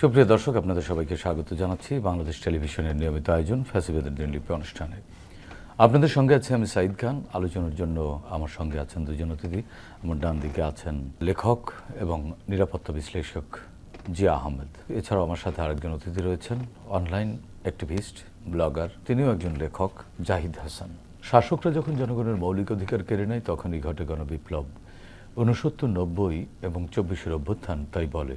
সুপ্রিয় দর্শক, আপনাদের সবাইকে স্বাগত জানাচ্ছি বাংলাদেশ টেলিভিশনের নিয়মিত আয়োজন ফ্যাসিবেদের দিনলিপি অনুষ্ঠানে। আপনাদের সঙ্গে আছে আমি সাইদ খান। আলোচনার জন্য আমার সঙ্গে আছেন দুজন অতিথি। আমার ডান দিকে আছেন লেখক এবং নিরাপত্তা বিশ্লেষক জিয়া আহমেদ। এছাড়াও আমার সাথে আরেকজন অতিথি রয়েছেন, অনলাইন অ্যাক্টিভিস্ট, ব্লগার। তিনিও একজন লেখক, জাহিদ হাসান। শাসকরা যখন জনগণের মৌলিক অধিকার কেড়ে নেয়, তখনই ঘটে গণবিপ্লব। ঊনসত্তর নব্বই এবং চব্বিশের অভ্যুত্থান, তাই বলে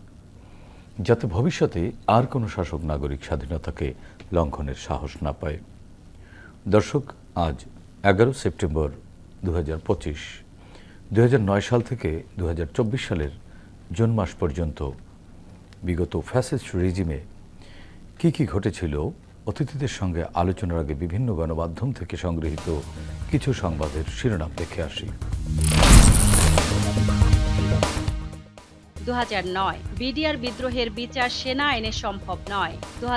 যাতে ভবিষ্যতে আর কোনো শাসক নাগরিক স্বাধীনতাকে লঙ্ঘনের সাহস না পায়। দর্শক, আজ এগারো সেপ্টেম্বর দু হাজার পঁচিশ সাল থেকে দু হাজার চব্বিশ সালের জুন মাস পর্যন্ত বিগত ফ্যাসিস্ট রিজিমে কি কি ঘটেছিল, অতিথিদের সঙ্গে আলোচনার আগে বিভিন্ন গণমাধ্যম থেকে সংগৃহীত কিছু সংবাদের শিরোনাম দেখে আসি। দু হাজার নয়, বিডিআর বিদ্রোহের বিচার সেনা আইনে সম্ভব নয়। দু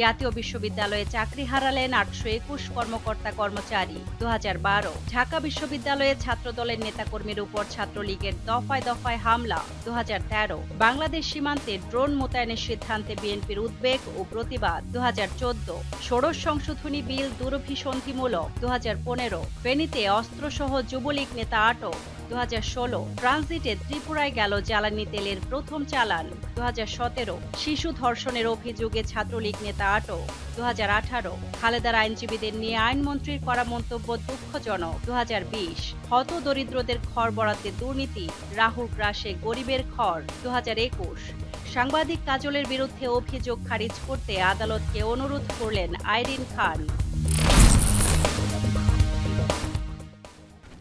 জাতীয় বিশ্ববিদ্যালয়ে চাকরি হারালেন আটশো একুশ কর্মকর্তা কর্মচারী। দুহাজার বারো, ঢাকা বিশ্ববিদ্যালয়ে ছাত্রদলের নেতাকর্মীর উপর ছাত্রলীগের দফায় দফায় হামলা। দু হাজার তেরো, বাংলাদেশ সীমান্তে ড্রোন মোতায়েনের সিদ্ধান্তে বিএনপির উদ্বেগ ও প্রতিবাদ। দু হাজার চোদ্দ, ষোড়শ সংশোধনী বিল দুরভিসন্ধিমূলক। দু হাজার পনেরো, ফেনীতে অস্ত্রসহ যুবলীগ নেতা আটক। দু হাজার ষোলো ট্রানজিটে ত্রিপুরায় গেল জ্বালানি তেলের প্রথম চালান। দুহাজার সতেরো শিশু ধর্ষণের অভিযোগে ছাত্রলীগ নেতা আটক। দুহাজার আঠারো খালেদার আইনজীবীদের নিয়ে আইনমন্ত্রীর করা মন্তব্য দুঃখজনক। দু হাজার বিশ হত দরিদ্রদের খর বরাদ্দে দুর্নীতি, রাহুল গ্রাসে গরিবের খর দু সাংবাদিক কাজলের বিরুদ্ধে অভিযোগ খারিজ করতে আদালতকে অনুরোধ করলেন আইরিন খান।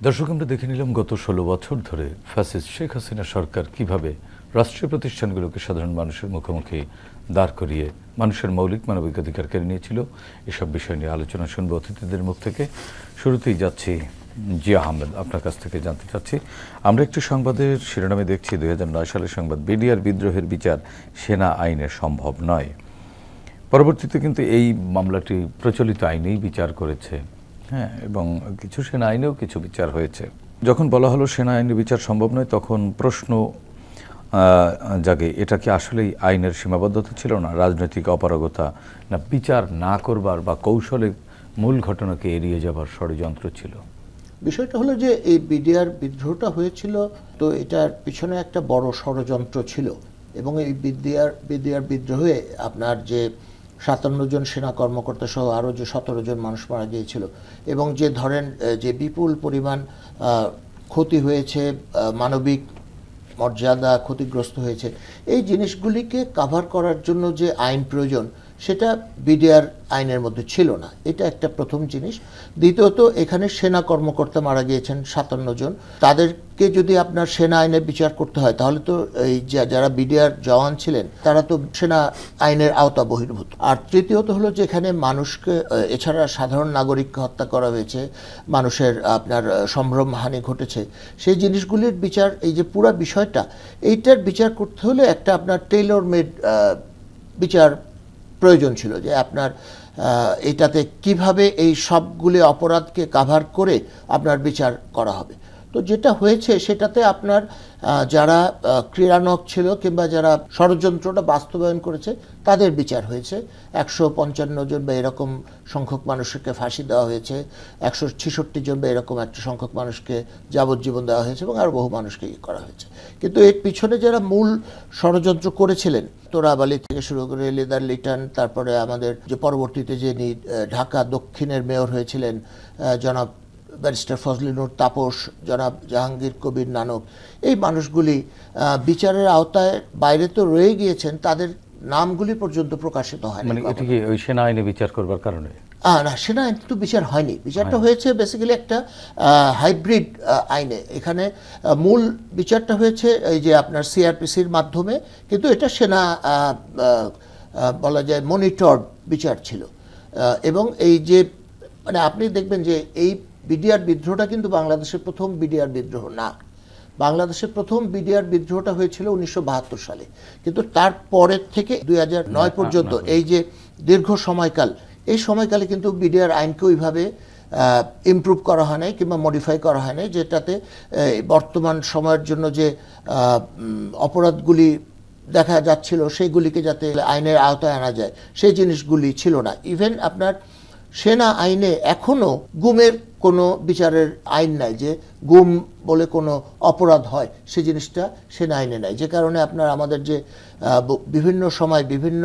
দর্শক, আমরা দেখে নিলাম গত ষোলো বছর ধরে ফ্যাসিস্ট শেখ হাসিনা সরকার কীভাবে রাষ্ট্রীয় প্রতিষ্ঠানগুলোকে সাধারণ মানুষের মুখোমুখি দাঁড় করিয়ে মানুষের মৌলিক মানবিক অধিকার কেড়ে নিয়েছিল, এসব বিষয় নিয়ে আলোচনা শুনব অতিথিদের মুখ থেকে। শুরুতেই যাচ্ছি জিয়া আহমেদ, আপনার কাছ থেকে জানতে চাচ্ছি। আমরা একটি সংবাদের শিরোনামে দেখছি, দুই সালের সংবাদ, বিডিআর বিদ্রোহের বিচার সেনা আইনে সম্ভব নয়। পরবর্তীতে কিন্তু এই মামলাটি প্রচলিত আইনেই বিচার করেছে। হ্যাঁ এবং কিছু সেনা আইনেও কিছু বিচার হয়েছে। যখন বলা হলো সেনা আইনে বিচার সম্ভব নয়, তখন প্রশ্ন জাগে, এটা কি আসলেই আইনের সীমাবদ্ধতা ছিল না? রাজনৈতিক অপারগতা, না বিচার না করবার বা কৌশলে মূল ঘটনাকে এড়িয়ে যাবার ষড়যন্ত্র ছিল? বিষয়টা হলো যে, এই বিডিআর বিদ্রোহটা হয়েছিল তো এটার পিছনে একটা বড় ষড়যন্ত্র ছিল। এবং এই বিডিআর বিডিআর বিদ্রোহে আপনার যে সাতান্ন জন সেনা কর্মকর্তা সহ আরও যে সতেরো জন মানুষ মারা গিয়েছিল। এবং যে ধরেন যে বিপুল পরিমাণ ক্ষতি হয়েছে মানবিক মর্যাদা ক্ষতিগ্রস্ত হয়েছে, এই জিনিসগুলিকে কাভার করার জন্য যে আইন প্রয়োজন সেটা বিডিআর আইনের মধ্যে ছিল না। এটা একটা প্রথম জিনিস। দ্বিতীয়ত, এখানে সেনা কর্মকর্তা মারা গিয়েছেন সাতান্ন জন। তাদেরকে যদি আপনার সেনা আইনে বিচার করতে হয়, তাহলে তো এই যা- যারা বিডিআর জওয়ান ছিলেন, তারা তো সেনা আইনের আওতা বহির্ভূত আর তৃতীয়ত হলো যে এখানে মানুষকে এছাড়া সাধারণ নাগরিককে হত্যা করা হয়েছে, মানুষের আপনার সম্ভ্রম হানি ঘটেছে, সেই জিনিসগুলির বিচার, এই যে পুরা বিষয়টা, এইটার বিচার করতে হলে একটা আপনার টেইলর মেড বিচার প্রয়োজন ছিল যে আপনার এটাতে কীভাবে এই সবগুলি অপরাধকে কাভার করে আপনার বিচার করা হবে। তো যেটা হয়েছে সেটাতে আপনার যারা ক্রীড়ানক ছিল কিংবা যারা ষড়যন্ত্রটা বাস্তবায়ন করেছে, তাদের বিচার হয়েছে। একশো পঞ্চান্ন জন বা এরকম সংখ্যক মানুষকে ফাঁসি দেওয়া হয়েছে। একশো ছেষট্টি জন বা এরকম একটা সংখ্যক মানুষকে যাবজ্জীবন দেওয়া হয়েছে এবং আরও বহু মানুষকে ইয়ে করা হয়েছে। কিন্তু এর পিছনে যারা মূল ষড়যন্ত্র করেছিলেন, তোরাবালি থেকে শুরু করে লেদার লিটন, তারপরে আমাদের যে পরবর্তীতে যিনি ঢাকা দক্ষিণের মেয়র হয়েছিলেন জনাব ব্যারিস্টার ফজলিনুর তাপস জনাব জাহাঙ্গীর কবির নানক এই মানুষগুলি বিচারের আওতায় বাইরে তো রয়ে গিয়েছেন তাদের নামগুলি পর্যন্ত প্রকাশিত হয় মানে এটি কি ওই সেনা আইনে বিচার করবার কারণে? না সেনা আইন কিন্তু বিচার হয়নি। বিচারটা হয়েছে বেসিক্যালি একটা হাইব্রিড আইনে। এখানে মূল বিচারটা হয়েছে এই যে আপনার সিআরপিসির মাধ্যমে কিন্তু এটা সেনা বলা যায় মনিটর বিচার ছিল। এবং এই যে মানে আপনি দেখবেন যে এই বিডিআর বিদ্রোহটা কিন্তু বাংলাদেশের প্রথম বিডিআর বিদ্রোহ না। বাংলাদেশের প্রথম বিডিআর বিদ্রোহটা হয়েছিল উনিশশো বাহাত্তর সালে। কিন্তু তার পরের থেকে দুই নয় পর্যন্ত এই যে দীর্ঘ সময়কাল এই সময়কালে কিন্তু বিডিআর আইনকে ওইভাবে ইমপ্রুভ করা হয় নাই কিংবা মডিফাই করা হয় নাই যেটাতে বর্তমান সময়ের জন্য যে অপরাধগুলি দেখা যাচ্ছিল সেইগুলিকে যাতে আইনের আওতায় আনা যায় সেই জিনিসগুলি ছিল না। ইভেন আপনার সেনা আইনে এখনও গুমের কোনো বিচারের আইন নাই যে গুম বলে কোনো অপরাধ হয়, সে জিনিসটা সেনা আইনে নাই। যে কারণে আপনার আমাদের যে বিভিন্ন সময় বিভিন্ন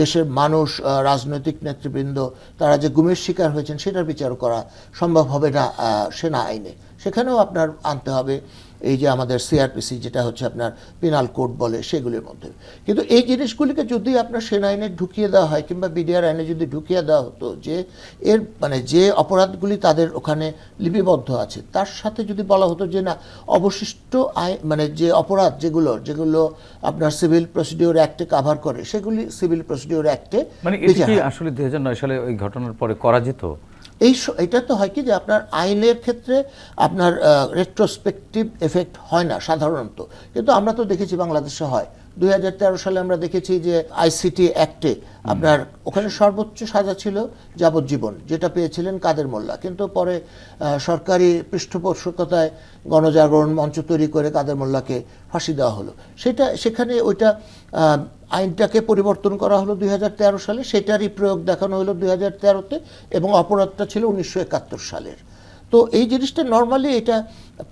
দেশের মানুষ রাজনৈতিক নেতৃবৃন্দ, তারা যে গুমের শিকার হয়েছেন, সেটার বিচার করা সম্ভব হবে না সেনা আইনে। সেখানেও আপনার আনতে হবে। এই যে আমাদের সিআরপিসি যেটা হচ্ছে আপনার পেনাল কোড বলে সেগুলির মধ্যে। কিন্তু এই জিনিসগুলিকে যদি আপনার সেনা আইনে ঢুকিয়ে দেওয়া হয় কিংবা বিডিআর আইনে যদি ঢুকিয়ে দেওয়া হতো যে এর মানে যে অপরাধগুলি তাদের ওখানে লিপিবদ্ধ আছে তার সাথে যদি বলা হতো যে না অবশিষ্ট আইন মানে যে অপরাধ যেগুলো যেগুলো আপনার সিভিল প্রসিডিওর অ্যাক্টে কাভার করে সেগুলি সিভিল প্রসিডিওর অ্যাক্টে মানে আসলে দুই হাজার নয় সালে ওই ঘটনার পরে করা যেত? এই এটা তো হয় কি যে আপনার আইনের ক্ষেত্রে আপনার রেট্রোস্পেকটিভ এফেক্ট হয় না সাধারণত। কিন্তু আমরা তো দেখেছি বাংলাদেশে হয়। দুই হাজার তেরো সালে আমরা দেখেছি যে আইসিটি অ্যাক্টে আপনার ওখানে সর্বোচ্চ সাজা ছিল যাবজ্জীবন যেটা পেয়েছিলেন কাদের মোল্লা। কিন্তু পরে সরকারি পৃষ্ঠপোষকতায় গণজাগরণ মঞ্চ তৈরি করে কাদের মোল্লাকে ফাঁসি দেওয়া হলো। সেটা সেখানে ওইটা আইনটাকে পরিবর্তন করা হলো দুই হাজার তেরো সালে, সেটারই প্রয়োগ দেখানো হলো দুই হাজার তেরোতে এবং অপরাধটা ছিল উনিশশো একাত্তর সালের। তো এই জিনিসটা নর্মালি এটা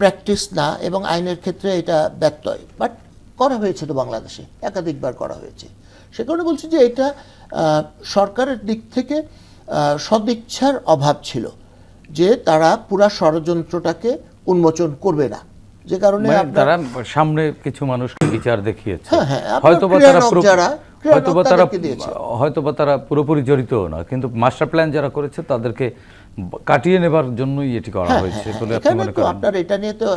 প্র্যাকটিস না এবং আইনের ক্ষেত্রে এটা ব্যত্যয় বাট করা হয়েছে তো বাংলাদেশে, একাধিকবার করা হয়েছে। সে কারণে বলছি যে এটা সরকারের দিক থেকে সদিচ্ছার অভাব ছিল যে তারা পুরা ষড়যন্ত্রটাকে উন্মোচন করবে না। যে কারণে মানে তারা সামনে কিছু মানুষকে বিচার দেখিয়েছে। হ্যাঁ, হ্যাঁ, আপনার হয়তোবা তারা ক্রিয়ানক হয়তোবা তারা দিয়েছে। হয়তোবা তারা পুরোপুরি জড়িত না কিন্তু মাস্টার প্ল্যান যারা করেছে তাদেরকে কাটিয়ে নেবার জন্যই এটি করা হ্যাঁ, হয়েছে হ্যাঁ, বলে আপনি মনে করেন? আপনার এটা নিয়ে তো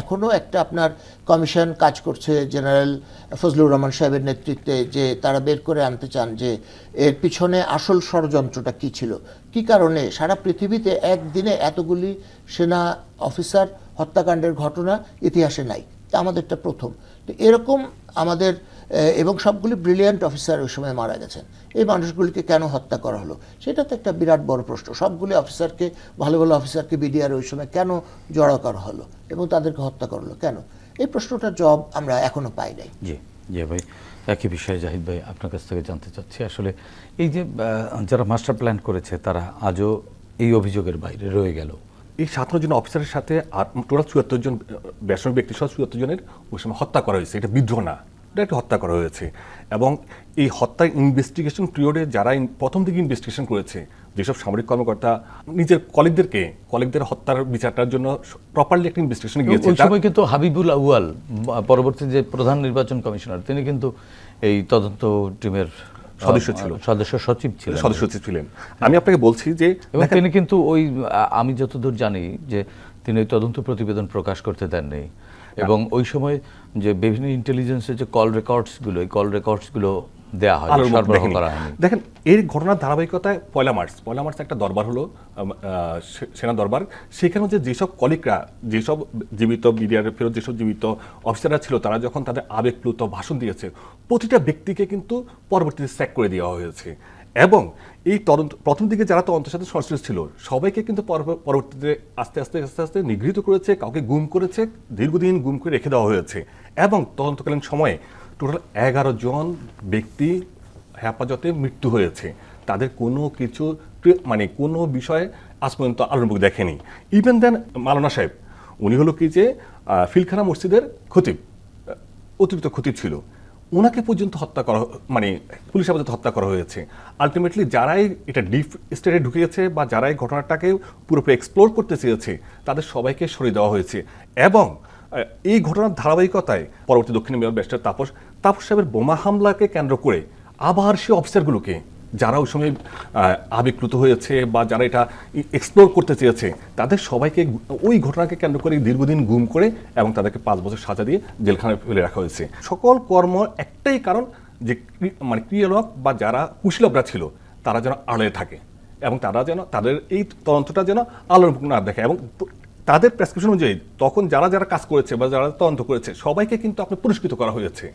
এখনও একটা আপনার কমিশন কাজ করছে জেনারেল ফজলুর রহমান সাহেবের নেতৃত্বে যে তারা বের করে আনতে চান যে এর পিছনে আসল ষড়যন্ত্রটা কি ছিল? কি কারণে সারা পৃথিবীতে একদিনে এতগুলি সেনা অফিসার হত্যাকাণ্ডের ঘটনা ইতিহাসে নাই। আমাদেরটা প্রথম। তো এরকম আমাদের এবং সবগুলি ব্রিলিয়ান্ট অফিসার ওই সময় মারা গেছেন। এই মানুষগুলিকে কেন হত্যা করা হলো? সেটা তো একটা বিরাট বড় প্রশ্ন। সবগুলি অফিসারকে ভালো ভালো অফিসারকে বিডিআর ওই সময় কেন জড়ো করা হলো এবং তাদেরকে হত্যা করা হলো কেন? এই প্রশ্নটার জবাব আমরা এখনও পাই নাই। জি জি ভাই। একই বিষয়ে জাহিদ ভাই আপনার কাছ থেকে জানতে চাচ্ছি। আসলে এই যে যারা মাস্টার প্ল্যান করেছে, তারা আজও এই অভিযোগের বাইরে রয়ে গেল। এই সাতান্ন জন অফিসারের সাথে টোটাল চুয়াত্তর জন বেসামরিক ব্যক্তি সহ চুয়াত্তর জনের ওই সময় হত্যা করা হয়েছে। এটা বিদ্রোহ না ডাইরেক্ট হত্যা করা হয়েছে। এবং এই হত্যার ইনভেস্টিগেশন পিরিয়ডে যারা প্রথম দিকে ইনভেস্টিগেশন করেছে যেসব সামরিক কর্মকর্তা নিজের কলিগদেরকে কলিগদের হত্যার বিচারটার জন্য প্রপারলি একটা ইনভেস্টিগেশন গিয়েছে ওই সময় কিন্তু হাবিবুল আউয়াল পরবর্তী যে প্রধান নির্বাচন কমিশনার তিনি কিন্তু এই তদন্ত টিমের সদস্য ছিল। সদস্য সচিব ছিল সদস্য সচিব ছিলেন। আমি আপনাকে বলছি যে তিনি কিন্তু ওই আমি যতদূর জানি যে তিনি ওই তদন্ত প্রতিবেদন প্রকাশ করতে দেননি। এবং ওই সময় যে বিভিন্ন ইন্টেলিজেন্সের যে কল রেকর্ডসগুলো এই কল রেকর্ডসগুলো হয় সরবরাহ করা দেখেন এর ঘটনার ধারাবাহিকতায় পয়লা মার্চ পয়লা মার্চ একটা দরবার হলো সেনা দরবার। সেখানে যে যেসব কলিকরা যেসব জীবিত বিডিআর ফেরত যেসব জীবিত অফিসাররা ছিল তারা যখন তাদের আবেগপ্লুত ভাষণ দিয়েছে প্রতিটা ব্যক্তিকে কিন্তু পরবর্তীতে স্যাক করে দেওয়া হয়েছে। এবং এই তদন্ত প্রথম দিকে যারা তদন্তের সাথে সংশ্লিষ্ট ছিল সবাইকে কিন্তু পরবর্তীতে আস্তে আস্তে আস্তে আস্তে নিগৃহীত করেছে কাউকে গুম করেছে দীর্ঘদিন গুম করে রেখে দেওয়া হয়েছে। এবং তদন্তকালীন সময়ে টোটাল এগারো জন ব্যক্তি হেফাজতে মৃত্যু হয়েছে। তাদের কোনো কিছু মানে কোনো বিষয়ে আজ পর্যন্ত আলোর দেখেনি। ইভেন দেন মালানা সাহেব, উনি হলো কি যে ফিলখানা মসজিদের খতিব অতিরিক্ত খতিব ছিল। ওনাকে পর্যন্ত হত্যা করা মানে পুলিশ হেফাজতে হত্যা করা হয়েছে। আলটিমেটলি যারাই এটা ডিপ স্টেটে ঢুকিয়েছে বা যারাই ঘটনাটাকে পুরোপুরি এক্সপ্লোর করতে চেয়েছে, তাদের সবাইকে সরিয়ে দেওয়া হয়েছে। এবং এই ঘটনার ধারাবাহিকতায় পরবর্তী দক্ষিণ মেয়র ব্যারিস্টার তাপস তাপস সাহেবের বোমা হামলাকে কেন্দ্র করে আবার সে অফিসারগুলোকে, যারা ওই সময় আবেগপ্লুত হয়েছে বা যারা এটা এক্সপ্লোর করতে চেয়েছে, তাদের সবাইকে ওই ঘটনাকে কেন্দ্র করে দীর্ঘদিন গুম করে এবং তাদেরকে পাঁচ বছর সাজা দিয়ে জেলখানায় ফেলে রাখা হয়েছে। সকল কর্ম একটাই কারণ যে মানে ক্রিয়ালক বা যারা কুশীলকরা ছিল, তারা যেন আড়ে থাকে এবং তারা যেন, তাদের এই তদন্তটা যেন আলোর না দেখে এবং তাদের প্রেসক্রিপশন অনুযায়ী তখন যারা যারা কাজ করেছে বা যারা তদন্ত করেছে, সবাইকে কিন্তু আপনি পুরস্কৃত করা হয়েছে।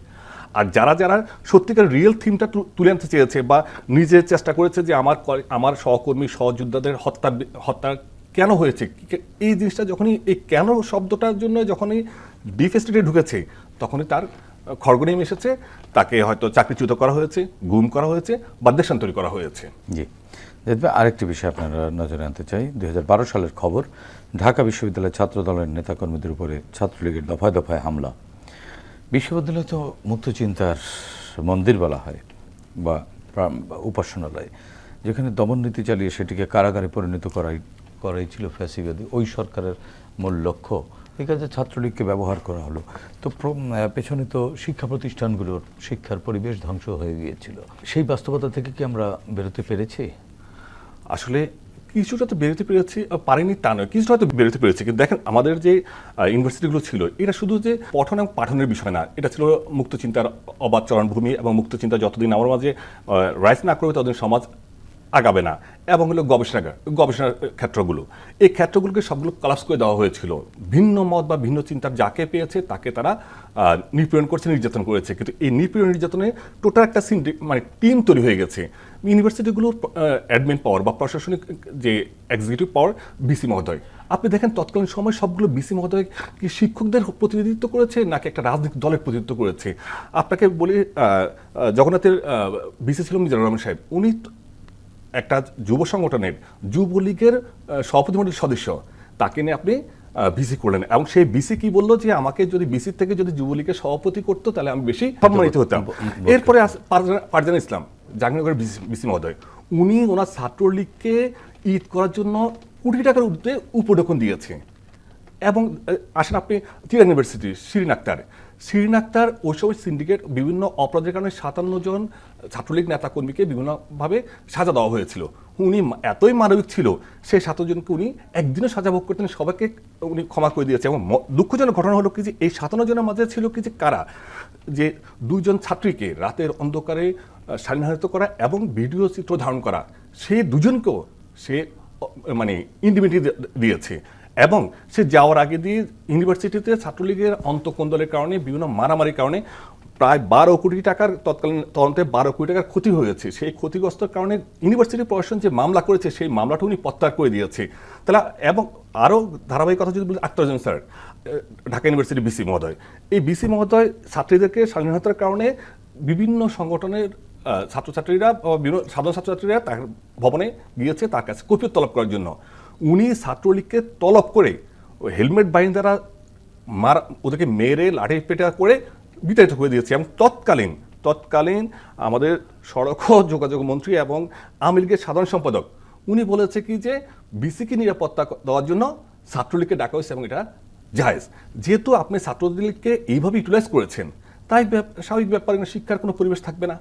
আর যারা যারা সত্যিকার রিয়েল থিমটা তুলে আনতে চেয়েছে বা নিজে চেষ্টা করেছে যে আমার আমার সহকর্মী, সহযোদ্ধাদের হত্যা হত্যা কেন হয়েছে? এই জিনিসটা যখনই, এই কেন শব্দটার জন্য যখনই ডিফ ঢুকেছে, তখনই তার খড়গ এসেছে তাকে হয়তো চাকরিচ্যুত করা হয়েছে, গুম করা হয়েছে, বা দেশান্তরী করা হয়েছে। জি। আরেকটি বিষয় আপনারা নজরে আনতে চাই। দুই হাজার বারো সালের খবর, ঢাকা বিশ্ববিদ্যালয়ের ছাত্র দলের নেতাকর্মীদের উপরে ছাত্রলীগের দফায় দফায় হামলা। বিশ্ববিদ্যালয় তো মুক্ত চিন্তার মন্দির বলা হয় বা উপাসনালয়, যেখানে দমননীতি চালিয়ে সেটিকে কারাগারে পরিণত করাই করাই ছিল ফ্যাসিবাদী। ওই সরকারের মূল লক্ষ্য। এই কাজে ছাত্রলীগকে ব্যবহার করা হলো। তো পেছনে তো শিক্ষা প্রতিষ্ঠানগুলোর শিক্ষার পরিবেশ ধ্বংস হয়ে গিয়েছিল। সেই বাস্তবতা থেকে কি আমরা বেরোতে পেরেছি? আসলে কিছুটা তো বেরোতে পেরেছি পারেনি তা নয়, কিছুটা হয়তো বেরোতে পেরেছি। কিন্তু দেখেন, আমাদের যে ইউনিভার্সিটিগুলো ছিল, এটা শুধু যে পঠন এবং পাঠনের বিষয় না, এটা ছিল মুক্ত চিন্তার অবাধ চরণভূমি এবং মুক্ত চিন্তা যতদিন আমার মাঝে রাইস না করবে ততদিন সমাজ আগাবে না। এবং হলো গবেষণাগার, গবেষণার ক্ষেত্রগুলো। এই ক্ষেত্রগুলোকে সবগুলো কলাপস করে দেওয়া হয়েছিল। ভিন্ন মত বা ভিন্ন চিন্তার যাকে পেয়েছে তাকে তারা নিপীড়ন করছে, নির্যাতন করেছে। কিন্তু এই নিপীড়ন, নির্যাতনে টোটাল একটা মানে টিম তৈরি হয়ে গেছে। ইউনিভার্সিটিগুলোর অ্যাডমিন পাওয়ার বা প্রশাসনিক, যে এক্সিকিউটিভ পাওয়ার বিসি মহোদয়। আপনি দেখেন তৎকালীন সময় সবগুলো বিসি মহোদয় কি শিক্ষকদের প্রতিনিধিত্ব করেছে, নাকি একটা রাজনৈতিক দলের প্রতিনিধিত্ব করেছে? আপনাকে বলি জগন্নাথের বিসি ছিল মিজানুর রহমান সাহেব। উনি একটা যুব সংগঠনের যুবলীগের সভাপতিমণ্ডলীর সদস্য। তাকে নিয়ে আপনি বিসি করলেন এবং সেই বিসি কি বলল যে আমাকে যদি বিসি থেকে যদি যুবলীগের সভাপতি করতো তাহলে আমি বেশি সম্মানিত হতাম। এরপরে পারজান- ইসলাম জাহাঙ্গীরনগরের বিসি মহোদয় উনি ওনার ছাত্রলীগকে ঈদ করার জন্য কোটি টাকার উদ্যোগে উপঢৌকন দিয়েছে। এবং আসেন আপনি টিরা ইউনিভার্সিটি শিরিন আক্তার। শিরিন আক্তার ওই সময় সিন্ডিকেট বিভিন্ন অপরাধের কারণে সাতান্ন জন ছাত্রলীগ নেতাকর্মীকে বিভিন্নভাবে সাজা দেওয়া হয়েছিল। উনি এতই মানবিক ছিল সেই সাতান্ন জনকে উনি একদিনও সাজা ভোগ করতেন সবাইকে উনি ক্ষমা করে দিয়েছে এবং দুঃখজনক ঘটনা হলো কি যে এই সাতান্ন জনের মাঝে ছিল কি যে কারা? যে দুইজন ছাত্রীকে রাতের অন্ধকারে আহ, করা এবং ভিডিও চিত্র ধারণ করা। সেই দুজনকেও সে মানে ইন্ডিমিটি দিয়েছে। এবং সে যাওয়ার আগে দিয়ে ইউনিভার্সিটিতে ছাত্রলীগের অন্তকন্দলের কারণে, বিভিন্ন মারামারির কারণে প্রায় বারো কোটি টাকার তৎকালীন তদন্তে বারো কোটি টাকার ক্ষতি হয়েছে। সেই ক্ষতিগ্রস্তর কারণে ইউনিভার্সিটি প্রশাসন যে মামলা করেছে, সেই মামলাটা উনি প্রত্যাহার করে দিয়েছে। তাহলে এবং আরও ধারাবাহিক কথা যদি বলি আক্তারজন স্যার ঢাকা ইউনিভার্সিটি বিসি মহোদয়। এই বিসি মহোদয় ছাত্রীদেরকে স্বাধীনতার কারণে বিভিন্ন সংগঠনের ছাত্রছাত্রীরা বিভিন্ন সাধারণ ছাত্রছাত্রীরা তার ভবনে গিয়েছে, তার কাছে কপিয়ত তলব করার জন্য। উনি ছাত্রলীগকে তলব করে হেলমেট বাহিনী দ্বারা মার, ওদেরকে মেরে, লাঠি পেটা করে বিতাড়িত করে দিয়েছে। এবং তৎকালীন তৎকালীন আমাদের সড়ক ও যোগাযোগ মন্ত্রী এবং আওয়ামী লীগের সাধারণ সম্পাদক, উনি বলেছে কি যে বিসিকে নিরাপত্তা দেওয়ার জন্য ছাত্রলীগকে ডাকা হয়েছে এবং এটা জায়েজ। যেহেতু আপনি ছাত্রলীগকে এইভাবে ইউটিলাইজ করেছেন, তাই স্বাভাবিক ব্যাপারে শিক্ষার কোনো পরিবেশ থাকবে না।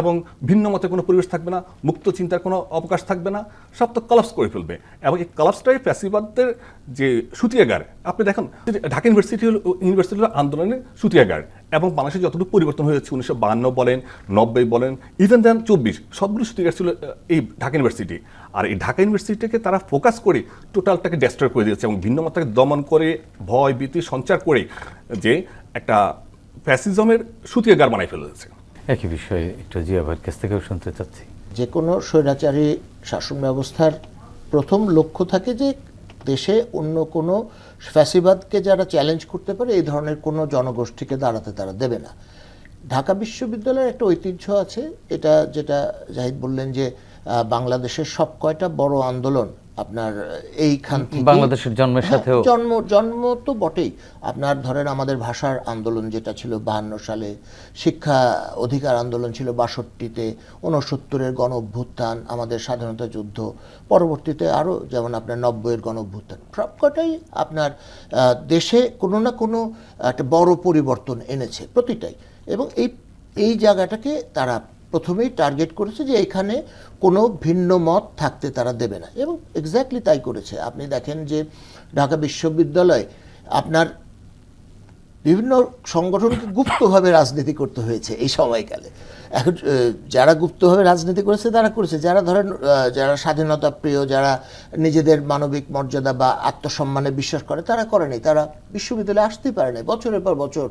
এবং ভিন্ন মতে কোনো পরিবেশ থাকবে না, মুক্ত চিন্তার কোনো অবকাশ থাকবে না, সব তো কলাপস করে ফেলবে। এবং এই কলাপসটাই ফ্যাসিবাদদের যে সুতিয়াগার, আপনি দেখুন, ঢাকা ইউনিভার্সিটি হলো ইউনিভার্সিটি হলো আন্দোলনের সুতিয়াগার এবং বাংলাদেশে যতটুকু পরিবর্তন হয়েছে, উনিশশো বান্ন বলেন, নব্বই বলেন ইভেন দেন চব্বিশ, সবগুলো সুতিয়াগার ছিল এই ঢাকা ইউনিভার্সিটি। আর এই ঢাকা ইউনিভার্সিটিকে তারা ফোকাস করে টোটালটাকে ডেস্ট্রয় করে দিয়েছে এবং ভিন্ন মতকে দমন করে, ভয়, ভীতি, সঞ্চার করে যে একটা ফ্যাসিজমের সুতিয়াগার বানাই ফেলেছে। একই বিষয়ে একটু জিয়া ভাইয়ের কাছ থেকেও শুনতে চাচ্ছি। যে কোনো স্বৈরাচারী শাসন ব্যবস্থার প্রথম লক্ষ্য থাকে যে দেশে অন্য কোনো ফ্যাসিবাদকে যারা চ্যালেঞ্জ করতে পারে, এই ধরনের কোনো জনগোষ্ঠীকে দাঁড়াতে তারা দেবে না। ঢাকা বিশ্ববিদ্যালয়ের একটা ঐতিহ্য আছে, এটা যেটা জাহিদ বললেন যে বাংলাদেশের সব কয়টা বড় আন্দোলন আপনার এইখান থেকে বাংলাদেশের জন্মের সাথেও জন্ম জন্ম তো বটেই। আপনার ধরেন আমাদের ভাষার আন্দোলন যেটা ছিল বাহান্ন সালে শিক্ষা অধিকার আন্দোলন ছিল বাষট্টিতে উনসত্তরের গণ অভ্যুত্থান আমাদের স্বাধীনতা যুদ্ধ পরবর্তীতে আরও যেমন আপনার নব্বইয়ের গণ অভ্যুত্থান। সবকটাই আপনার দেশে কোনো না কোনো একটা বড় পরিবর্তন এনেছে প্রতিটাই। এবং এই এই জায়গাটাকে তারা প্রথমেই টার্গেট করেছে যে এখানে কোনো ভিন্ন মত থাকতে তারা দেবে না। এবং এক্স্যাক্টলি তাই করেছে। আপনি দেখেন যে ঢাকা বিশ্ববিদ্যালয় আপনার বিভিন্ন সংগঠনকে গুপ্তভাবে রাজনীতি করতে হয়েছে এই সময়কালে। এখন যারা গুপ্তভাবে রাজনীতি করেছে, তারা করেছে। যারা ধরেন যারা স্বাধীনতা প্রিয়, যারা নিজেদের মানবিক মর্যাদা বা আত্মসম্মানে বিশ্বাস করে, তারা করেনি তারা বিশ্ববিদ্যালয়ে আসতেই পারে নাই। বছরের পর বছর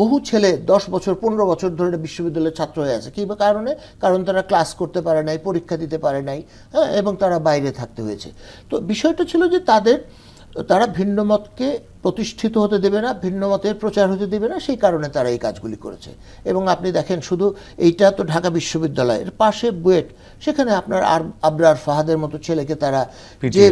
বহু ছেলে দশ বছর, পনেরো বছর ধরে বিশ্ববিদ্যালয়ের ছাত্র হয়ে আছে। কী কারণে? কারণ তারা ক্লাস করতে পারে নাই, পরীক্ষা দিতে পারে নাই হ্যাঁ এবং তারা বাইরে থাকতে হয়েছে। তো বিষয়টা ছিল যে তাদের তারা ভিন্ন মতকে প্রতিষ্ঠিত হতে দেবে না ভিন্ন মতের প্রচার হতে দেবে না সেই কারণে তারা এই কাজগুলি করেছে। এবং আপনি দেখেন শুধু এইটা তো ঢাকা বিশ্ববিদ্যালয়ের পাশে বুয়েট সেখানে আপনার আর আবরার ফাহাদের মতো ছেলেকে তারা যে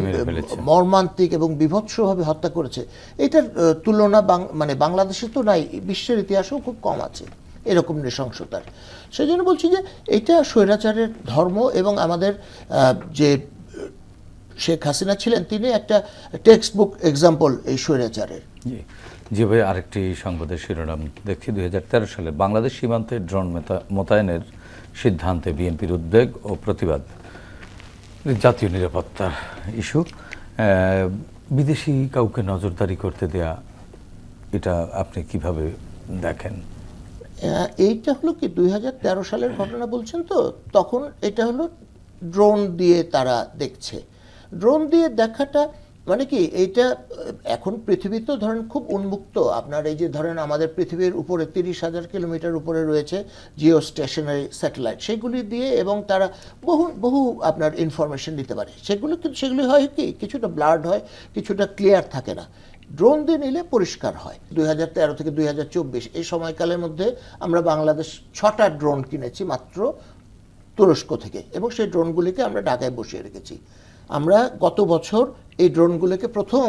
মর্মান্তিক এবং বিভৎসভাবে হত্যা করেছে এটার তুলনা বাং- মানে বাংলাদেশে তো নাই বিশ্বের ইতিহাসেও খুব কম আছে এরকম নৃশংসতার। সেই জন্য বলছি যে এটা স্বৈরাচারের ধর্ম এবং আমাদের যে শেখ হাসিনা ছিলেন তিনি একটা টেক্সট বুক এক্সাম্পল এই স্বৈরাচারের। জি। ভাই আরেকটি সংবাদের শিরোনাম দেখছি। দু হাজার তেরো সালে বাংলাদেশ সীমান্তে ড্রোন মোতায়েনের সিদ্ধান্তে বিএনপির উদ্বেগ ও প্রতিবাদ। জাতীয় নিরাপত্তার ইস্যু। বিদেশি কাউকে নজরদারি করতে দেয়া এটা আপনি কীভাবে দেখেন? এইটা হলো কি দুই হাজার তেরো সালের ঘটনা বলছেন তো? তখন এটা হলো ড্রোন দিয়ে তারা দেখছে। ড্রোন দিয়ে দেখাটা মানে কি, এইটা, এখন পৃথিবী তো ধরেন খুব উন্মুক্ত। আপনার এই যে ধরেন আমাদের পৃথিবীর উপরে তিরিশ হাজার কিলোমিটার উপরে রয়েছে জিও স্টেশনারি স্যাটেলাইট সেগুলি দিয়ে এবং তারা বহু বহু আপনার ইনফরমেশন দিতে পারে। সেগুলো কিন্তু, সেগুলি হয় কি, কিছুটা ব্লাড হয়, কিছুটা ক্লিয়ার থাকে না। ড্রোন দিয়ে নিলে পরিষ্কার হয়। দুই হাজার তেরো থেকে দুই হাজার চব্বিশ, এই সময়কালের মধ্যে আমরা বাংলাদেশ ছটা ড্রোন কিনেছি মাত্র তুরস্ক থেকে এবং সেই ড্রোনগুলিকে আমরা ঢাকায় বসিয়ে রেখেছি। আমরা গত বছর এই ড্রোনগুলোকে প্রথম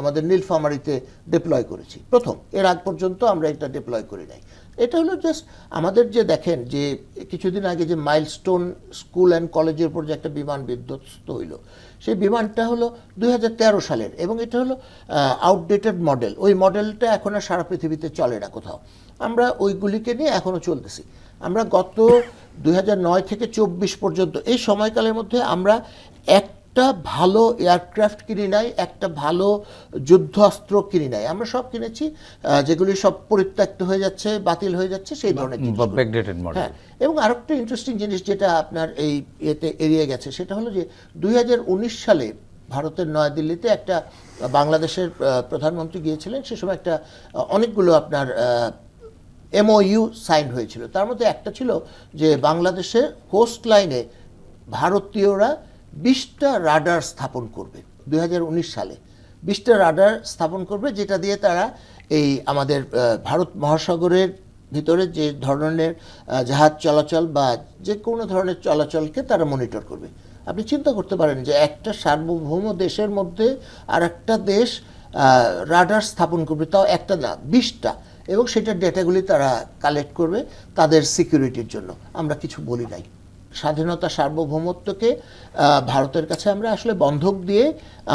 আমাদের নীলফামারিতে ডিপ্লয় করেছি। প্রথম। এর আগ পর্যন্ত আমরা এটা ডিপ্লয় করি নাই। এটা হলো জাস্ট আমাদের যে দেখেন যে কিছুদিন আগে যে মাইলস্টোন স্কুল অ্যান্ড কলেজের উপর যে একটা বিমান বিধ্বস্ত হইল, সেই বিমানটা হলো দু হাজার তেরো সালের এবং এটা হলো আউটডেটেড মডেল ওই মডেলটা এখন আর সারা পৃথিবীতে চলে না কোথাও। আমরা ওইগুলিকে নিয়ে এখনও চলতেছি। আমরা গত দু হাজার নয় থেকে চব্বিশ পর্যন্ত, এই সময়কালের মধ্যে আমরা একটা ভালো এয়ারক্রাফট কিনি নাই একটা ভালো যুদ্ধাস্ত্র কিনি নাই আমরা সব কিনেছি যেগুলি সব পরিত্যক্ত হয়ে যাচ্ছে বাতিল হয়ে যাচ্ছে সেই ধরনের হ্যাঁ এবং আরেকটা ইন্টারেস্টিং জিনিস যেটা আপনার এই এতে এড়িয়ে গেছে সেটা হলো যে দুই হাজার উনিশ সালে ভারতের নয়াদিল্লিতে একটা বাংলাদেশের প্রধানমন্ত্রী গিয়েছিলেন সে সময় একটা অনেকগুলো আপনার এমওইউ সাইন হয়েছিল। তার মধ্যে একটা ছিল যে বাংলাদেশের কোস্ট লাইনে ভারতীয়রা বিশটা রাডার স্থাপন করবে দু হাজার উনিশ সালে। বিশটা রাডার স্থাপন করবে, যেটা দিয়ে তারা এই আমাদের ভারত মহাসাগরের ভিতরে যে ধরনের জাহাজ চলাচল বা যে কোনো ধরনের চলাচলকে তারা মনিটর করবে। আপনি চিন্তা করতে পারেন যে একটা সার্বভৌম দেশের মধ্যে আর একটা দেশ রাডার স্থাপন করবে, তাও একটা না, বিশটা। এবং সেটার ডেটাগুলি তারা কালেক্ট করবে তাদের সিকিউরিটির জন্য। আমরা কিছু বলি নাই। স্বাধীনতা সার্বভৌমত্বকে ভারতের কাছে আমরা আসলে বন্ধক দিয়ে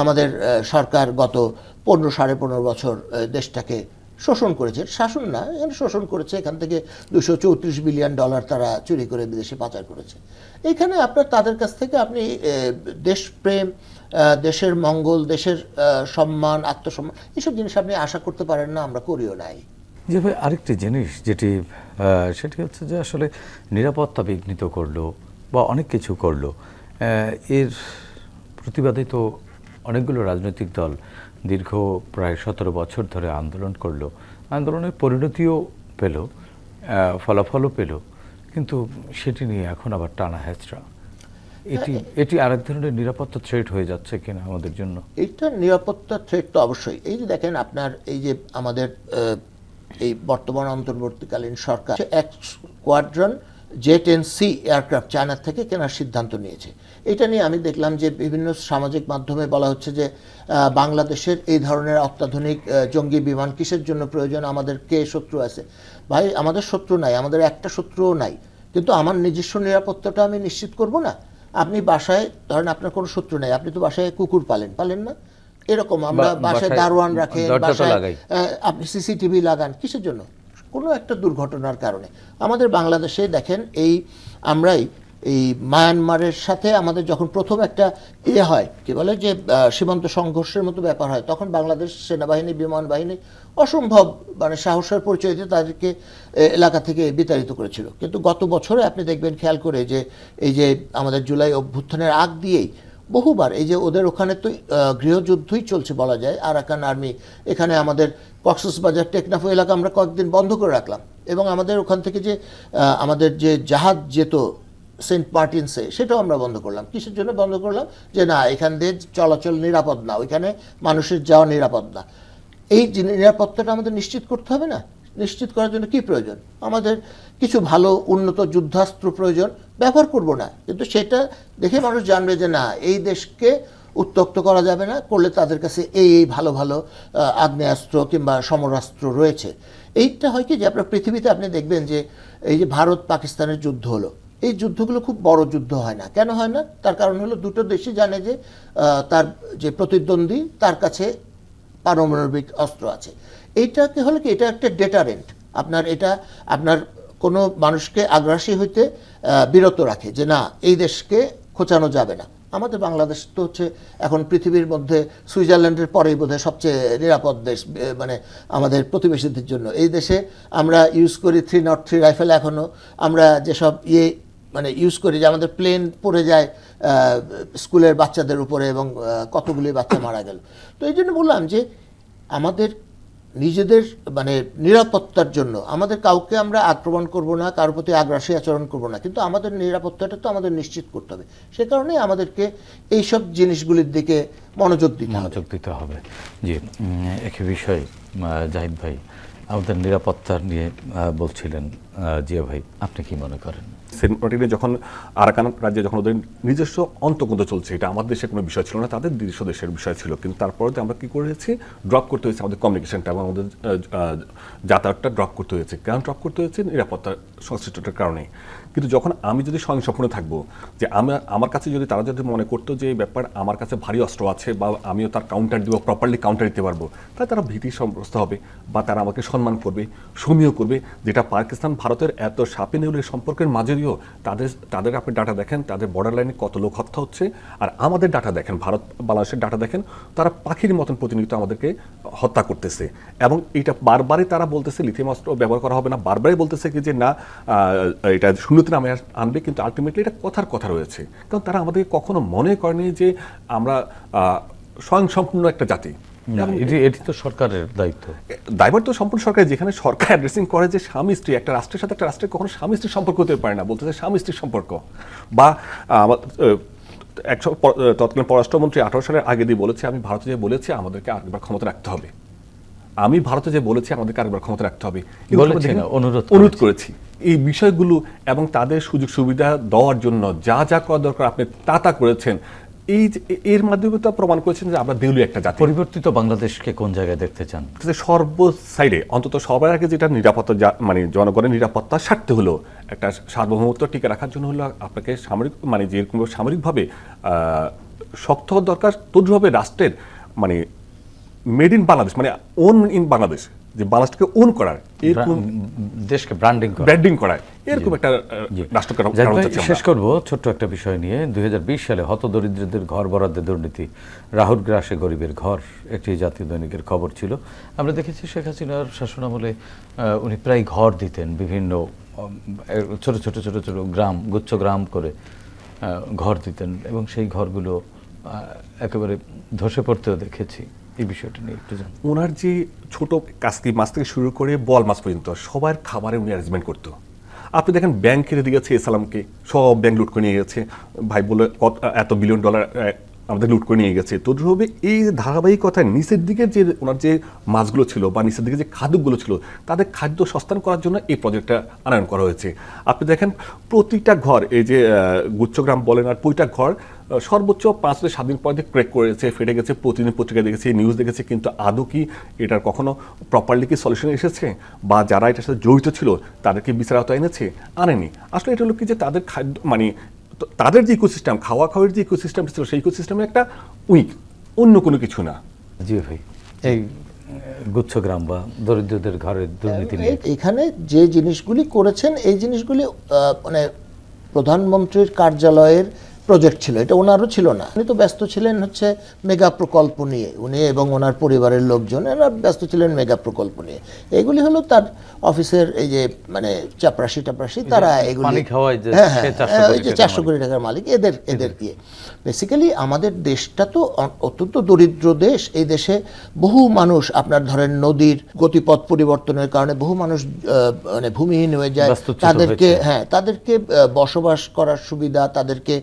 আমাদের সরকার গত পনেরো, সাড়ে পনেরো বছর দেশটাকে শোষণ করেছে। শাসন না শোষণ করেছে। এখান থেকে দুশো চৌত্রিশ বিলিয়ন ডলার তারা চুরি করে বিদেশে পাচার করেছে। এখানে আপনার, তাদের কাছ থেকে আপনি দেশপ্রেম দেশের মঙ্গল, দেশের সম্মান, আত্মসম্মান, এসব জিনিস আপনি আশা করতে পারেন না, আমরা করিও নাই। যে ভাই, আরেকটি জিনিস যেটি সেটি হচ্ছে যে আসলে নিরাপত্তা বিঘ্নিত করল বা অনেক কিছু করল। এর প্রতিবাদে তো অনেকগুলো রাজনৈতিক দল দীর্ঘ প্রায় সতেরো বছর ধরে আন্দোলন করল। আন্দোলনের পরিণতিও পেল ফলাফলও পেল, কিন্তু সেটি নিয়ে এখন আবার টানা হেঁচড়া। এটি এটি আরেক ধরনের নিরাপত্তা থ্রেট হয়ে যাচ্ছে কিনা আমাদের জন্য? এইটা নিরাপত্তা থ্রেট তো অবশ্যই। এই যে দেখেন, আপনার এই যে আমাদের এই বর্তমান অন্তর্বর্তীকালীন সরকার এক squadron J ten C aircraft চায়নার থেকে কেনার সিদ্ধান্ত নিয়েছে। এটা নিয়ে আমি দেখলাম যে বিভিন্ন সামাজিক মাধ্যমে বলা হচ্ছে যে বাংলাদেশের এই ধরনের অত্যাধুনিক জঙ্গি বিমান কিসের জন্য প্রয়োজন? আমাদের কে শত্রু আছে? ভাই, আমাদের শত্রু নাই, আমাদের একটা শত্রুও নাই। কিন্তু আমার নিজস্ব নিরাপত্তাটা আমি নিশ্চিত করব না। আপনি বাসায়, ধরেন আপনার কোনো শত্রু নাই, আপনি তো বাসায় কুকুর পালেন পালেন না? এরকম আমরা বাসায় দারোয়ান রাখেন বাসায় আপনি সিসিটিভি লাগান কিসের জন্য? কোনো একটা দুর্ঘটনার কারণে। আমাদের বাংলাদেশে দেখেন এই আমরাই এই মায়ানমারের সাথে আমাদের যখন প্রথম একটা ইয়ে হয় কি বলে যে সীমান্ত সংঘর্ষের মতো ব্যাপার হয় তখন বাংলাদেশ সেনাবাহিনী বিমান বাহিনী অসম্ভব মানে সাহসের পরিচয় দিয়ে তাদেরকে এলাকা থেকে বিতাড়িত করেছিল। কিন্তু গত বছরে আপনি দেখবেন খেয়াল করে যে এই যে আমাদের জুলাই অভ্যুত্থানের আগ দিয়েই বহুবার, এই যে ওদের ওখানে তো গৃহযুদ্ধই চলছে বলা যায়। আরাকান আর্মি, এখানে আমাদের কক্সবাজার টেকনাফ এলাকা আমরা কয়েকদিন বন্ধ করে রাখলাম। এবং আমাদের ওখান থেকে যে আমাদের যে জাহাজ যেত, সেন্ট মার্টিনসে, সেটাও আমরা বন্ধ করলাম। কিসের জন্য বন্ধ করলাম? যে না, এখান দিয়ে চলাচল নিরাপদ না, ওইখানে মানুষের যাওয়া নিরাপদ না। এই নিরাপত্তাটা আমাদের নিশ্চিত করতে হবে না? নিশ্চিত করার জন্য কি প্রয়োজন? আমাদের কিছু ভালো উন্নত যুদ্ধাস্ত্র প্রয়োজন, ব্যবহার করব না। কিন্তু সেটা দেখে মানুষ জানবে যে না, এই দেশকে উত্তক্ত করা যাবে না, করলে তাদের কাছে এই এই ভালো ভালো আগ্নেয়াস্ত্র কিংবা সমরাস্ত্র রয়েছে। এইটা হয় কি যে আপনার পৃথিবীতে আপনি দেখবেন যে এই যে ভারত পাকিস্তানের যুদ্ধ হলো, এই যুদ্ধগুলো খুব বড় যুদ্ধ হয় না। কেন হয় না? তার কারণ হলো দুটো দেশই জানে যে তার যে প্রতিদ্বন্দ্বী, তার কাছে পারমাণবিক অস্ত্র আছে। এইটাকে হলো কি? এটা একটা ডেটারেন্ট আপনার এটা, আপনার কোনো মানুষকে আগ্রাসী হইতে বিরত রাখে যে না, এই দেশকে খোঁচানো যাবে না। আমাদের বাংলাদেশ তো হচ্ছে এখন পৃথিবীর মধ্যে সুইজারল্যান্ডের পরেই বোধহয় সবচেয়ে নিরাপদ দেশ মানে আমাদের প্রতিবেশীদের জন্য। এই দেশে আমরা ইউজ করি থ্রি নট থ্রি রাইফেল এখনও আমরা যেসব ইয়ে মানে ইউজ করি যে আমাদের প্লেন পড়ে যায় স্কুলের বাচ্চাদের উপরে এবং কতগুলি বাচ্চা মারা গেল। তো এই জন্য বললাম যে আমাদের নিজেদের মানে নিরাপত্তার জন্য। আমাদের কাউকে আমরা আক্রমণ করব না, কারোর প্রতি আগ্রাসী আচরণ করব না। কিন্তু আমাদের নিরাপত্তাটা তো আমাদের নিশ্চিত করতে হবে। সে কারণে আমাদেরকে এইসব জিনিসগুলির দিকে মনোযোগ দিতে মনোযোগ দিতে হবে। জি একই বিষয় জাহিদ ভাই, আমাদের নিরাপত্তা নিয়ে বলছিলেন জিয়া ভাই। আপনি কি মনে করেন? সেন্ট মার্টিনে যখন আরাকান রাজ্যে যখন ওদের নিজস্ব অন্তকন্ত চলছে, এটা আমাদের দেশে কোনো বিষয় ছিল না, তাদের নিজস্ব দেশের বিষয় ছিল। কিন্তু তারপরে আমরা কী করেছি? ড্রপ করতে হয়েছে আমাদের কমিউনিকেশনটা এবং আমাদের যাতায়াতটা ড্রপ করতে হয়েছে। কেন ড্রপ করতে হয়েছে? নিরাপত্তা সংশ্লিষ্টতার কারণে। কিন্তু যখন আমি যদি স্বয়ংসম্পূর্ণ থাকব, যে আমি, আমার কাছে যদি তারা যদি মনে করতো যে ব্যাপার আমার কাছে ভারী অস্ত্র আছে বা আমিও তার কাউন্টার দিব প্রপারলি কাউন্টার দিতে পারব, তাহলে তারা ভীতি সম্প্রস্ত হবে বা তারা আমাকে সম্মান করবে সমীহ করবে। যেটা পাকিস্তান, ভারতের এত সাপে নেউলের সম্পর্কের মাঝে দিয়েও তাদের তাদের আপনি ডাটা দেখেন, তাদের বর্ডার লাইনে কত লোক হত্যা হচ্ছে। আর আমাদের ডাটা দেখেন, ভারত, বাংলাদেশের ডাটা দেখেন, তারা পাখির মতন প্রতিনিয়ত আমাদেরকে হত্যা করতেছে। এবং এটা বারবারই তারা বলতেছে লিথিয়াম অস্ত্র ব্যবহার করা হবে না। বারবারই বলতেছে কি যে না এটা শূন্যতে নামে আনবে কিন্তু আলটিমেটলি এটা কথার কথা রয়েছে। কারণ তারা আমাদেরকে কখনো মনে করেনি যে আমরা স্বয়ংসম্পূর্ণ একটা জাতি। এটি তো সরকারের দায়িত্ব। দায়ভার তো সম্পূর্ণ সরকার যেখানে সরকার অ্যাড্রেসিং করে যে স্বামী স্ত্রী একটা রাষ্ট্রের সাথে একটা রাষ্ট্রের কখনো স্বামী স্ত্রীর সম্পর্ক হতে পারে না বলতেছে স্বামী স্ত্রীর সম্পর্ক। বা একশো তৎকালীন পররাষ্ট্রমন্ত্রী আঠারো সালের আগে দিয়ে বলেছে আমি ভারতে যে বলেছি আমাদেরকে আরেকবার ক্ষমতা রাখতে হবে। আমি ভারতে যে বলেছি আমাদেরকে আরেকবার ক্ষমতা রাখতে হবে। অনুরোধ অনুরোধ করেছি। এই বিষয়গুলো এবং তাদের সুযোগ সুবিধা দেওয়ার জন্য যা যা করা দরকার আপনি তা তা করেছেন এই যে- এর মাধ্যমে তো প্রমাণ করেছেন যে আমরা দেউলি একটা জাতি। পরিবর্তিত বাংলাদেশকে কোন জায়গায় দেখতে চান? সর্ব সাইডে অন্তত সবার আগে যেটা নিরাপত্তা মানে জনগণের নিরাপত্তা স্বার্থে হলো একটা সার্বভৌমত্ব টিকে রাখার জন্য হলো আপনাকে সামরিক মানে যেরকম সামরিকভাবে শক্ত হওয়া দরকার তদ্রুপভাবে রাষ্ট্রের মানে মেড ইন বাংলাদেশ মানে ওন ইন বাংলাদেশ যে বাংলাদেশকে ওন করার এরকম দেশকে ব্র্যান্ডিং করা। ব্র্যান্ডিং করার এরকম একটা। রাষ্ট্র শেষ করব ছোট্ট একটা বিষয় নিয়ে। দুই সালে হতদরিদ্রদের ঘর বরাদ্দের দুর্নীতি। রাহুল গ্রাসে গরিবের ঘর একটি জাতীয় দৈনিকের খবর ছিল। আমরা দেখেছি শেখ হাসিনার শাসনামলে উনি প্রায় ঘর দিতেন বিভিন্ন ছোট ছোট ছোট ছোট গ্রাম গুচ্ছ গ্রাম করে ঘর দিতেন। এবং সেই ঘরগুলো একেবারে ধসে পড়তেও দেখেছি। এই বিষয়টা নিয়ে একটু জান ওনার যে ছোট কাস্তি মাছ থেকে শুরু করে বল মাছ পর্যন্ত, সবার খাবারে উনি অ্যারেঞ্জমেন্ট করতো। আপনি দেখেন ব্যাংক কিনে দিয়ে গেছে এসালামকে, সব ব্যাংক লুট করে নিয়ে গেছে। ভাই বলে কত, এত বিলিয়ন ডলার আমাদের লুট করে নিয়ে গেছে। তদ্রুপে এই ধারাবাহিকতায় নিচের দিকে যে ওনার যে মাছগুলো ছিল বা নিচের দিকে যে খাদ্যগুলো ছিল, তাদের খাদ্য সস্তান করার জন্য এই প্রজেক্টটা আনয়ন করা হয়েছে। আপনি দেখেন, প্রতিটা ঘর, এই যে গুচ্ছগ্রাম বলেন আর প্রতিটা ঘর সর্বোচ্চ পাঁচ থেকে সাত দিন পর ক্রেক করেছে, ফেটে গেছে, প্রতিদিন পত্রিকা দেখেছি নিউজ দেখেছি, কিন্তু আদৌ কি এটার কখনো প্রপারলি কি সলিউশন এসেছে? বা যারা এটার সাথে জড়িত ছিল তাদেরকে বিচার আওতায় এনেছে? আনেনি। আসলে এটা হলো কি যে তাদের খাদ্য মানে তো তাদের যে ইকোসিস্টেম খাওয়া খাওয়ার যে ইকোসিস্টেম ছিল সেই ইকোসিস্টেমে একটা উইক অন্য কোনো কিছু না। জি ভাই এই গুচ্ছগ্রাম বা দরিদ্রদের ঘরের দুর্নীতি এখানে যে জিনিসগুলি করেছেন এই জিনিসগুলি মানে প্রধানমন্ত্রীর কার্যালয়ের প্রজেক্ট ছিল এটা ওনারও ছিল না। উনি তো ব্যস্ত ছিলেন হচ্ছে মেগা প্রকল্প নিয়ে উনি এবং ওনার পরিবারের লোকজন এরা ব্যস্ত ছিলেন মেগা প্রকল্প নিয়ে। এগুলি হলো তার অফিসের এই যে মানে চাপরাশি টাপরাশি তারা এগুলি হ্যাঁ হ্যাঁ 400 হ্যাঁ, ওই যে চারশো কোটি টাকার মালিক এদের এদের। ইয়ে বেসিক্যালি আমাদের দেশটা তো অত্যন্ত দরিদ্র দেশ। এই দেশে বহু মানুষ আপনার ধরেন নদীর গতিপথ পরিবর্তনের কারণে বহু মানুষ মানে ভূমিহীন হয়ে যায়। তাদেরকে হ্যাঁ তাদেরকে বসবাস করার সুবিধা তাদেরকে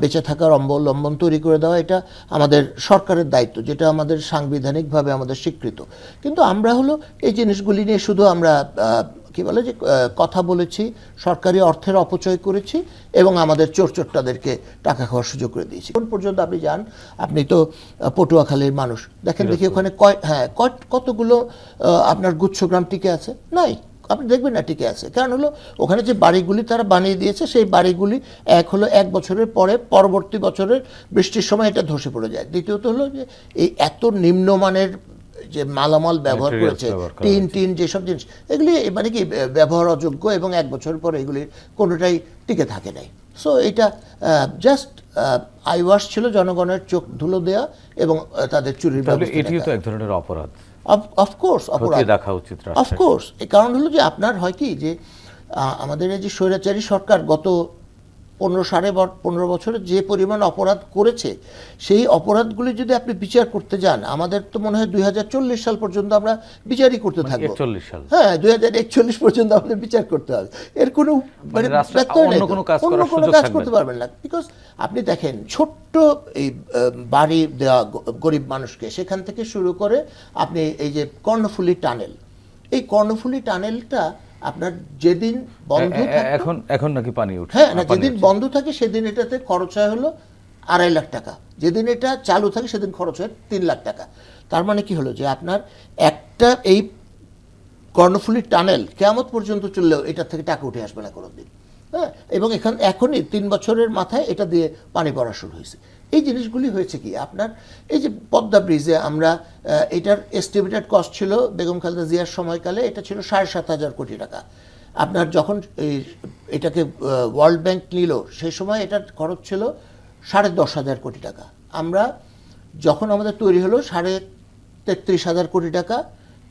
বেঁচে থাকার অবলম্বন তৈরি করে দেওয়া এটা আমাদের সরকারের দায়িত্ব যেটা আমাদের সাংবিধানিকভাবে আমাদের স্বীকৃত। কিন্তু আমরা হলো এই জিনিসগুলি নিয়ে শুধু আমরা কি বলে যে কথা বলেছি সরকারি অর্থের অপচয় করেছি এবং আমাদের চোরচোরটাদেরকে টাকা খাওয়ার সুযোগ করে দিয়েছি। কোন পর্যন্ত আপনি যান আপনি তো পটুয়াখালীর মানুষ। দেখেন দেখি ওখানে কয় হ্যাঁ কয়- কতগুলো আপনার গুচ্ছগ্রাম টিকে আছে? নাই। আপনি দেখবেন না টিকে আছে। কারণ হলো ওখানে যে বাড়িগুলি তারা বানিয়ে দিয়েছে সেই বাড়িগুলি এক হলো এক বছরের পরে পরবর্তী বছরের বৃষ্টির সময় এটা ধসে পড়ে যায়। দ্বিতীয়ত হলো যে এই এত নিম্নমানের যে মালামাল ব্যবহার করেছে টিন টিন যেসব জিনিস এগুলি মানে কি ব্যবহার অযোগ্য এবং এক বছর পরে এগুলির কোনোটাই টিকে থাকে নাই। সো এটা জাস্ট আই ওয়াশ ছিল জনগণের চোখ ধুলো দেয়া এবং তাদের চুরির এটিও তো এক ধরনের অপরাধ। অফকোর্স অপরাধ রাখা উচিত। অফকোর্স এই কারণ হলো যে আপনার হয় কি যে আমাদের এই যে স্বৈরাচারী সরকার গত পনেরো সাড়ে পনেরো বছরে যে পরিমাণ অপরাধ করেছে সেই অপরাধগুলি যদি আপনি বিচার করতে যান আমাদের তো মনে হয় দুই হাজার চল্লিশ সাল পর্যন্ত আমরা বিচারই করতে থাকব। একচল্লিশ সাল। হ্যাঁ দুই হাজার একচল্লিশ পর্যন্ত আমাদের বিচার করতে হবে। এর কোনো মানে নেই অন্য কোনো কাজ থাকবে করতে পারবেন না। বিকজ আপনি দেখেন ছোট্ট এই বাড়ি দেওয়া গরিব মানুষকে সেখান থেকে শুরু করে আপনি এই যে কর্ণফুলী টানেল এই কর্ণফুলী টানেলটা আপনার যেদিন বন্ধ এখন এখন নাকি পানি উঠে হ্যাঁ না যেদিন বন্ধ থাকে সেদিন এটাতে খরচ হয় হলো আড়াই লাখ টাকা। যেদিন এটা চালু থাকে সেদিন খরচ হয় তিন লাখ টাকা। তার মানে কি হলো যে আপনার একটা এই কর্ণফুলী টানেল কেমত পর্যন্ত চললেও এটা থেকে টাকা উঠে আসবে না কোনোদিন। হ্যাঁ এবং এখান এখনই তিন বছরের মাথায় এটা দিয়ে পানি পড়া শুরু হয়েছে। এই জিনিসগুলি হয়েছে কি? আপনার এই যে পদ্মা ব্রিজে আমরা এটার এস্টিমেটেড কস্ট ছিল বেগম খালেদা জিয়ার সময়কালে এটা ছিল সাড়ে সাত হাজার কোটি টাকা। আপনার যখন এটাকে ওয়ার্ল্ড ব্যাংক নিল, সেই সময় এটার খরচ ছিল সাড়ে দশ হাজার কোটি টাকা। আমরা যখন আমাদের তৈরি হলো, সাড়ে তেত্রিশ হাজার কোটি টাকা।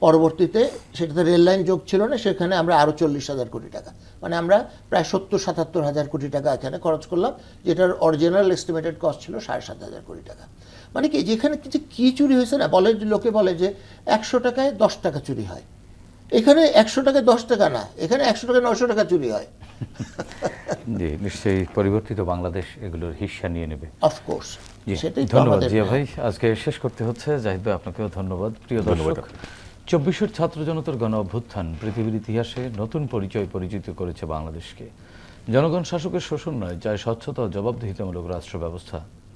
পরবর্তীতে সেটাতে রেল লাইন যোগ ছিল না, সেখানে আমরা আরও চল্লিশ হাজার কোটি টাকা। মানে আমরা প্রায় সত্তর, সাতাত্তর হাজার কোটি টাকা এখানে খরচ করলাম, যেটার অরিজিনাল এস্টিমেটেড কস্ট ছিল সাড়ে সাত হাজার কোটি টাকা। মানে কি যেখানে কিছু কী চুরি হয়েছে না বলে লোকে বলে যে একশো টাকায় দশ টাকা চুরি হয়। এখানে একশো টাকায় দশ টাকা না এখানে একশো টাকা নশো টাকা চুরি হয়। জি নিশ্চয়ই পরিবর্তিত বাংলাদেশ এগুলোর হিস্সা নিয়ে নেবে। অফকোর্স জি, সেটাই তো ধন্যবাদ জিয়া ভাই। আজকে শেষ করতে হচ্ছে জাহিদ ভাই আপনাকেও ধন্যবাদ। প্রিয় দর্শক চব্বিশের ছাত্র জনতার গণ অভ্যুত্থান পৃথিবীর ইতিহাসে নতুন পরিচয় পরিচিত করেছে বাংলাদেশকে। জনগণ শাসকের শোষণ নয় চায় স্বচ্ছতা ও জবাবদিহিতামূলক রাষ্ট্র ব্যবস্থা।